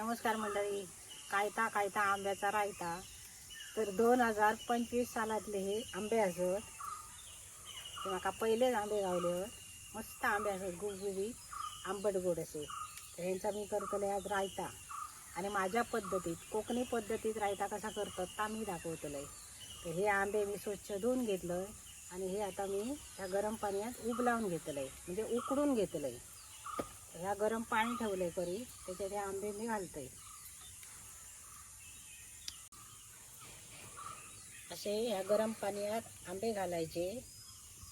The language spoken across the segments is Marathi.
नमस्कार मंडळी. कायता कायता आंब्याचा रायता. तर दोन हजार पंचवीस सालातले हे आंबे असत. ते म्हाका पयलेच आंबे गावले मस्त आंबे असत. गुबगुबी आंबट गोड असे. तर ह्यांचा मी करतले आज रायता. आणि माझ्या पद्धतीत कोकणी पद्धतीत रायता कसा करतात ता मी दाखवतले तर हे आंबे मी स्वच्छ धुवून घेतलं. आणि हे आता मी ह्या गरम पाण्यात उबलावून घेतलंय. म्हणजे उकडून घेतलंय. ह्या गरम पाणी ठेवलंय परी त्याच्यात हे आंबे मी घालते असे ह्या गरम पाण्यात आंबे घालायचे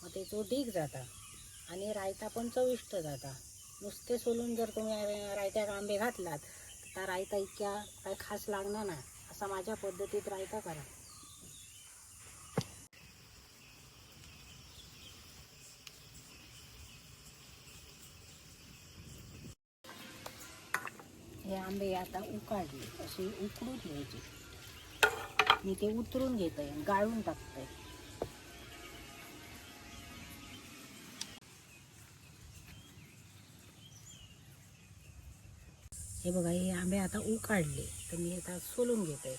मग ते तो ढीक जाता आणि रायता पण चविष्ट जाता. नुसते सोलून जर तुम्ही रायत्यात आंबे घातलात तर त्या रायता इतक्या काय खास लागणार ना असा माझ्या पद्धतीत रायता करा. हे आंबे आता उकाळले असे उकडून घ्यायचे. मी ते उतरून घेत आहे गाळून टाकतंय. हे बघा हे आंबे आता उकाडले तर मी आता सोलून घेत आहे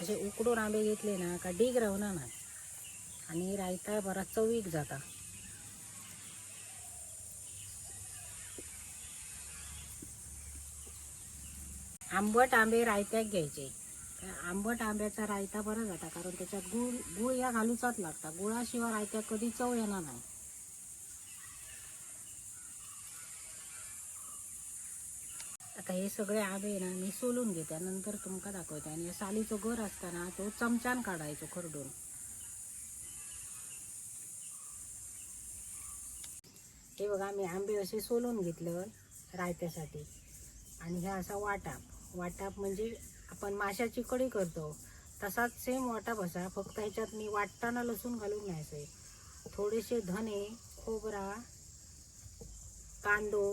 असे उकडून आंबे घेतले ना का डीग राहणार ना. आणि रायता बरा चवीक जाता. आंबट आंबे रायत्याक घ्यायचे. आंबट आंब्याचा रायता बरा जाता कारण त्याच्यात गुळ गुळ या घालूचाच लागता. गुळाशिवाय रायत्याक कधी चव येणार नाही. आता हे सगळे आंबे ना मी सोलून घेते. नंतर तुमका दाखवते. आणि या सालीचो घर असताना तो चमचान काढायचो खरडून. हे बघा मी आंबे असे सोलून घेतलं रायत्यासाठी. आणि ह्या असा वाटा. वाटाप म्हणजे आपण माशाची कढी करतो. तसाच सेम वाटाप असा फक्त ह्याच्यात मी वाटताना लसूण घालून घ्यायचे थोडेसे धने खोबरा कांदो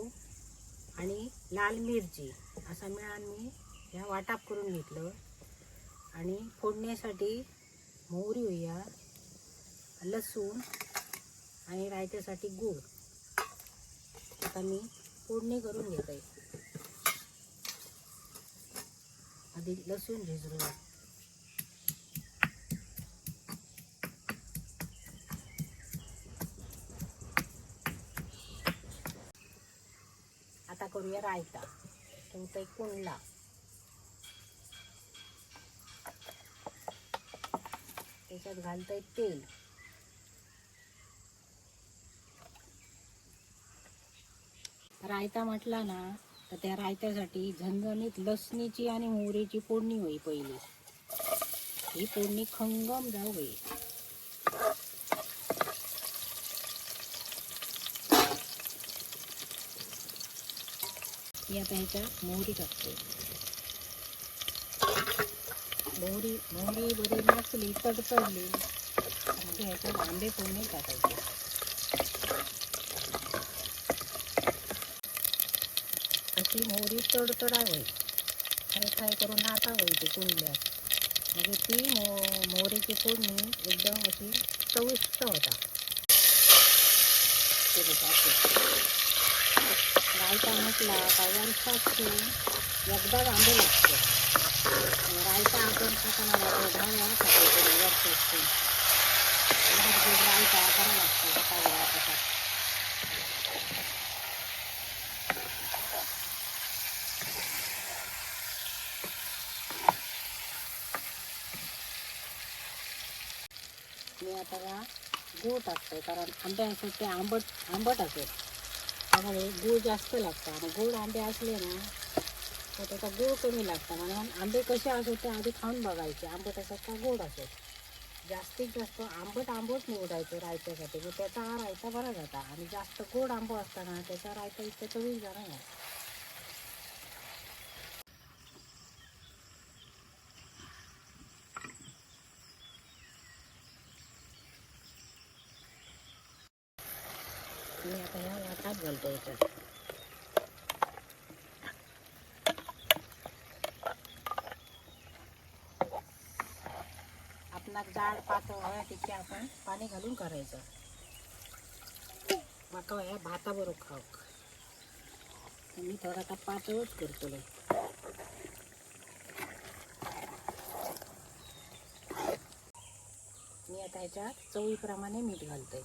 आणि लाल मिरची असा मिळान मी ह्या वाटाप करून घेतलं. आणि फोडण्यासाठी मोहरी होईया लसूण आणि रायत्यासाठी गूळ. आता मी फोडणी करून घेत. आहे आधी लसूण झिजरूया आता करूया रायता. ठेवतोय कुंडला. त्याच्यात घालतोय तेल. रायता म्हटला ना तर त्या रायत्यासाठी झणझणीत लसणीची आणि मोहरीची फोडणी होई पहिली. ही फोडणी खंगम जाऊ होई आता ह्याच्यात मोहरी टाकते. मोहरी मोहरी बरी नसली तडतडली. म्हणजे ह्याच्यात आंबे फोडणी टाकायचे. ती मोहरी तडतडा होईल खाय फ्राय करून नाता होईल ती कुंडल्यात. म्हणजे ती मो मोहरीची फोडणी एकदम अशी चविष्ट होता. ते रायता म्हटला का वर्षात एकदाच आंबे लागते. रायता आपण खाताना दहा वेळा खातो वर्षात रायता करा लागतो एका वेळा कसा मी आता का गूळ टाकतो कारण आंबे असतात ते आंबट आंबट असत त्यामुळे गूळ जास्त लागतं. आणि गोड आंबे असले ना तर त्याचा गूळ कमी लागतं. म्हणून आंबे कसे असत ते आधी खाऊन बघायचे. आंबट असत का गोड असत जास्तीत जास्त आंबट आंबट निवडायचं रायत्यासाठी. मग त्याचा हा रायता बरा जाता. आणि जास्त गोड आंबो असताना त्याचा रायता इतकं चवीक जाणार नाही मी आता ह्या वाटात घालतो याच्यात आपणाक डाळ पातळ व्हायला आपण पाणी घालून करायचं. माका ह्या भाताबरोबर खाऊक मी थोडा आता पातळच करतलो मी आता ह्याच्यात चवीप्रमाणे मीठ घालते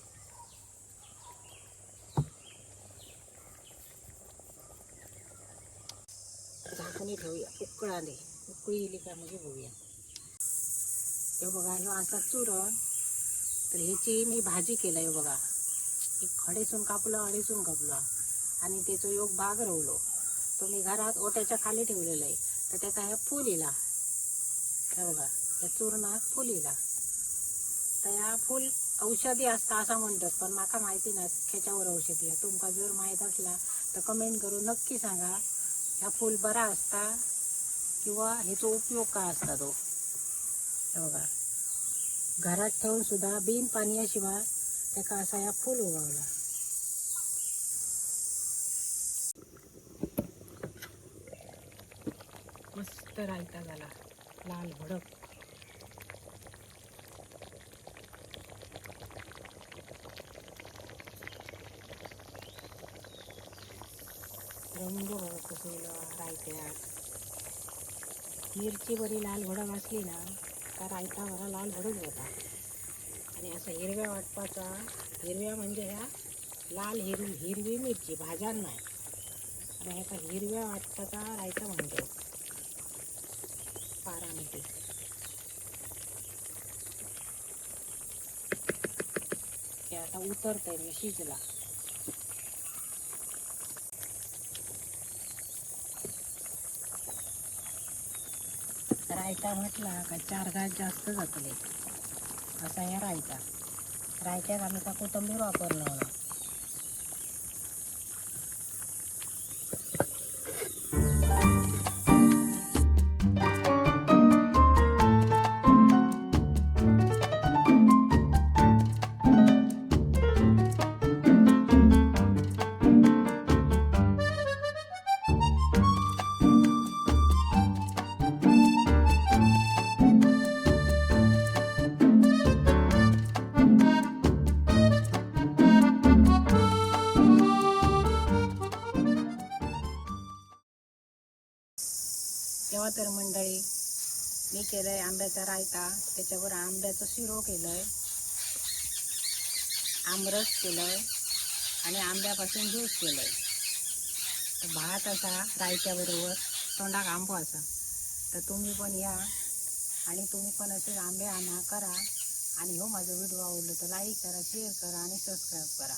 झाकणी ठेवूया. उकळाले उकळी येली का म्हणजे बघूया. हे बघा ह्यो असा चुरण. तर ह्याची मी भाजी केलं आहे बघा. एक खडेसून कापलं अडीसून कापलं. आणि त्याचं योग भाग रवलो. तो मी घरात ओट्याच्या खाली ठेवलेला आहे. तर त्याचा ह्या फूल येला हे बघा त्या चूर्णात फूल येला तर ह्या फूल औषधी असता असं म्हणतात पण माका माहिती ना ह्याच्यावर औषधी आहे. तुमका जर माहीत असला तर कमेंट करून नक्की सांगा. ह्या फूल बरा असता किंवा ह्याचा उपयोग काय असता तो? हे बघा. घरात ठेवून सुद्धा बिन पाण्याशिवाय त्याका असा या फूल उगवला. मस्त रायता झाला. लाल भडक. रंग बघा कसं रायत्यात मिरची बरी लाल भडक असली ना का रायता बरा लाल भडक होता आणि असं हिरव्या वाटपाचा हिरव्या म्हणजे ह्या लाल हिरवी हिरवी मिरची भाज्यां नाही आणि ह्याचा हिरव्या वाटपाचा रायता म्हणतो पारा ते आता उतरतंय मी शिजला रायता म्हटला का चार घास जास्त जातले. असा या रायता. रायत्यात आम्ही का कोथंबीर वापरलं तेव्हा तर मंडळी मी केलंय आंब्याचा रायता. त्याच्यावर आंब्याचं शिरो केलंय. आमरस केलंय आणि आंब्यापासून ज्यूस केलंय. तर भात असा रायत्याबरोबर तोंडाक आंबो असा. तर तुम्ही पण या आणि तुम्ही पण असे आंबे आणा करा. आणि हो माझा व्हिडिओ आवडलं तर लाईक करा शेअर करा आणि सबस्क्राईब करा.